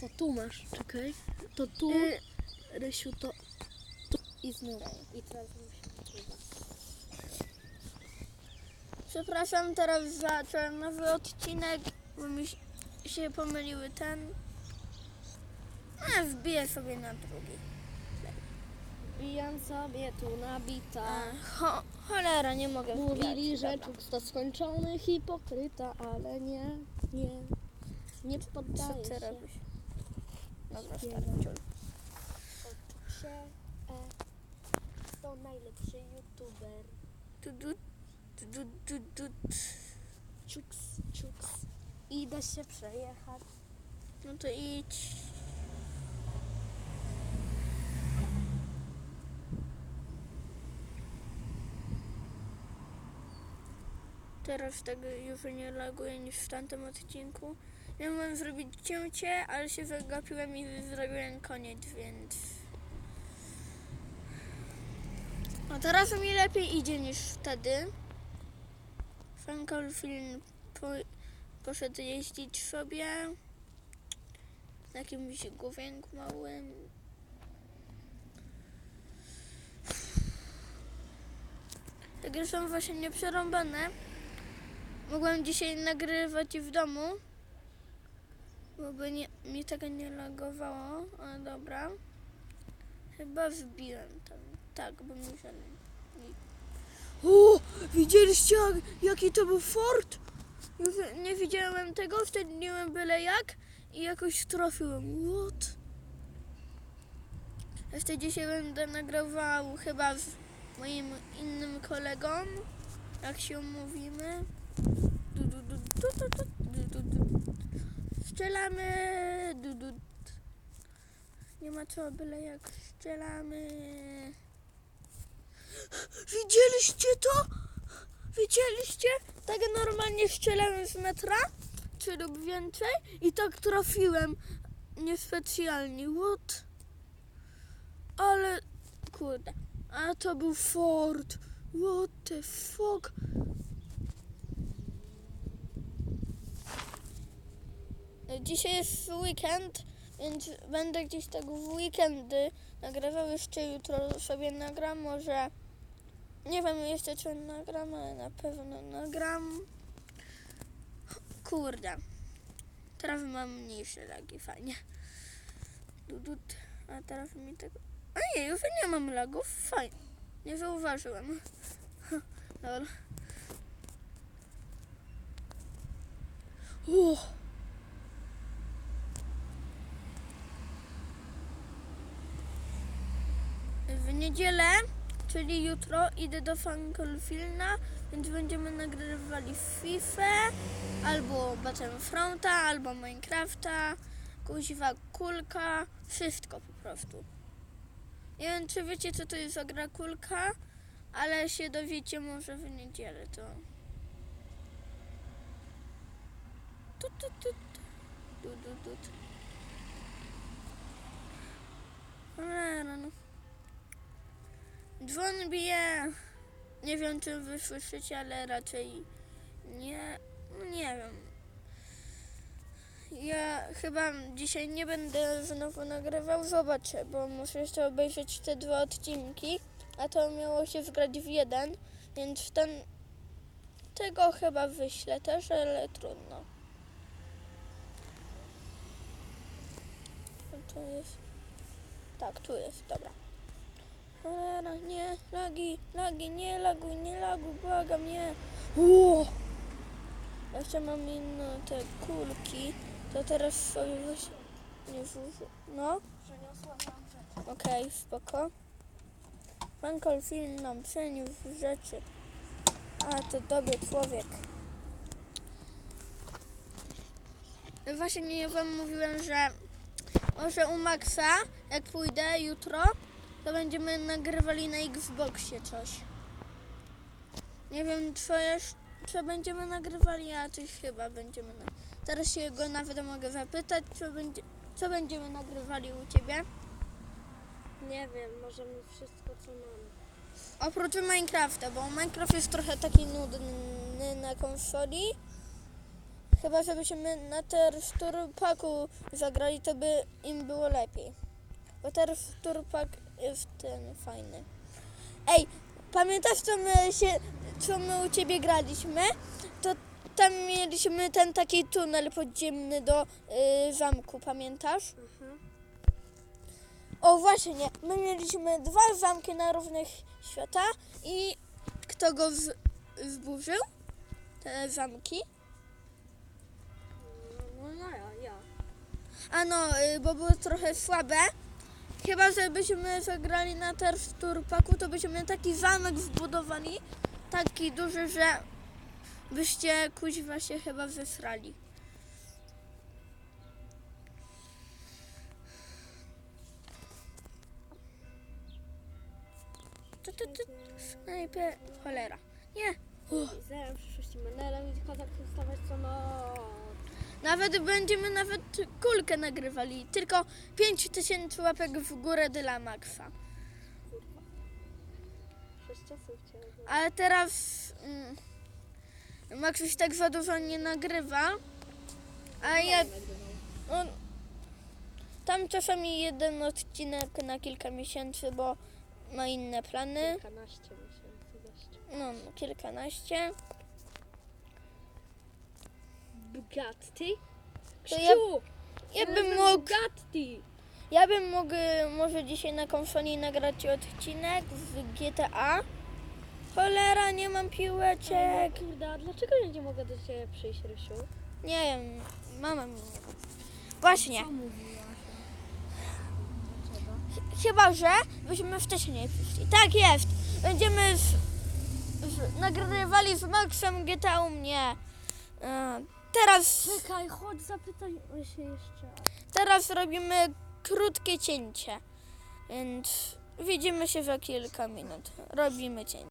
To tu masz, czekaj. To tu, Y, Rysiu, to tu i znowu. I teraz musi chyba. Przepraszam, teraz zacząłem nowy odcinek, bo mi się pomyliły ten. A, wbiję sobie na drugi. Bijam sobie tu nabita. A, cholera, nie mogę Mówili, wbijać. że Dobra. czuk to skończony hipokryta, ale nie, nie. Nie Co poddaję ty się. robisz? Dobra, stary ciul. E, to najlepszy youtuber. Tu, tu, du. Czuks, czuks. Idę się przejechać. No to idź. Teraz tego już nie laguje niż w tamtym odcinku. Miałem zrobić cięcie, ale się zagapiłem i zrobiłem koniec, więc... A teraz mi lepiej idzie niż wtedy. Frankol film po, poszedł jeździć sobie na jakimś główienku małym. Gry są właśnie nieprzerąbane. Mogłem dzisiaj nagrywać w domu, bo by nie, mi tego nie lagowało, ale dobra. Chyba wbiłem tam. Tak, bo mi się... O! Widzieliście jak- jaki to był fort? Nie widziałem tego, wtedniłem byle jak i jakoś trafiłem. What? Jeszcze dzisiaj będę nagrywał chyba z moim innym kolegą, jak się umówimy. Du, du, du, du, du, du, du, du. Strzelamy. Du, du. Nie ma co, byle jak strzelamy. Widzieliście to? Widzieliście? Tak normalnie strzelałem z metra, czy lub więcej i tak trafiłem niespecjalnie. What? Ale kurde, a to był Ford. What the fuck? Dzisiaj jest weekend, więc będę gdzieś tak w weekendy nagrywał. Jeszcze jutro sobie nagram, może nie wiem jeszcze czy nagram, ale na pewno nagram. Kurde. Teraz mam mniejsze lagi, fajnie. Dudut. A teraz mi tego... A nie, już nie mam lagów, fajnie. Nie zauważyłem. Dobra. Uch. W niedzielę, czyli jutro, idę do Fankolfilna, więc będziemy nagrywali FIFA, albo Battlefronta, albo Minecrafta, kuźwa kulka, wszystko po prostu. Nie wiem, czy wiecie, co to jest za gra kulka, ale się dowiecie może w niedzielę, to... Tu, tu, tu, tu. Tu, tu, tu, no. Dzwon bije. Nie wiem, czy wy słyszycie, ale raczej nie. no Nie wiem. Ja chyba dzisiaj nie będę znowu nagrywał. Zobaczę, bo muszę jeszcze obejrzeć te dwa odcinki. A to miało się zgrać w jeden, więc ten. Tego chyba wyślę też, ale trudno. To jest. Tak, tu jest, dobra. Cholera, nie, lagi, lagi, nie laguj, nie laguj, błagam, nie. Ło! Jeszcze mam inne te kulki, to teraz sobie weź... Nie wrzucę. No, Przeniosłam nam rzeczy. okej, spoko. Pan Kolfin nam przeniósł rzeczy. A, to dobry człowiek. No Właśnie nie wam mówiłem, że może u Maxa, jak pójdę jutro, to będziemy nagrywali na Xboxie coś. Nie wiem, co jeszcze będziemy nagrywali, a coś chyba będziemy. Na... Teraz się go nawet mogę zapytać, co, będzie, co będziemy nagrywali u ciebie. Nie wiem, możemy wszystko co mamy. Oprócz Minecrafta, bo Minecraft jest trochę taki nudny na konsoli. Chyba, żebyśmy na Turpaku zagrali, to by im było lepiej. Bo Turpak jest ten fajny. Ej, pamiętasz co my się, co my u ciebie graliśmy? To tam mieliśmy ten taki tunel podziemny do y, zamku, pamiętasz? O właśnie, my mieliśmy dwa zamki na równych świata i kto go zburzył? Te zamki? No ja, ja, ja. A no, y, bo były trochę słabe. Chyba, żebyśmy zagrali na Turpaku, to byśmy taki zamek zbudowali, taki duży, że byście kuźwa się chyba zesrali. Tu, tu, tu, snajper, cholera. Nie, w przyszłości kozak. Nawet będziemy nawet kulkę nagrywali. Tylko 5000 łapek w górę dla chciałem. Ale teraz mm, Max już tak za dużo nie nagrywa. A ja on, tam czasami jeden odcinek na kilka miesięcy, bo ma inne plany. Kilkanaście miesięcy gościu. No, kilkanaście. Bugatti? Ja- Krzciu! Ja Znalazłem bym mógł, Bugatti! ja bym mógł y, może dzisiaj na konsoli nagrać odcinek z GTA. Cholera, nie mam piłeczek. Kurde, a dlaczego ja nie mogę do Ciebie przyjść, Rysiu? Nie wiem, mama mi nie Właśnie, mówiłaś? chyba że byśmy wcześniej przyszli. Tak jest. Będziemy z, z, nagrywali z Maxem GTA u mnie. E, teraz, Czekaj, chodź, zapytaj się jeszcze. teraz robimy krótkie cięcie. Więc widzimy się za kilka minut. Robimy cięcie.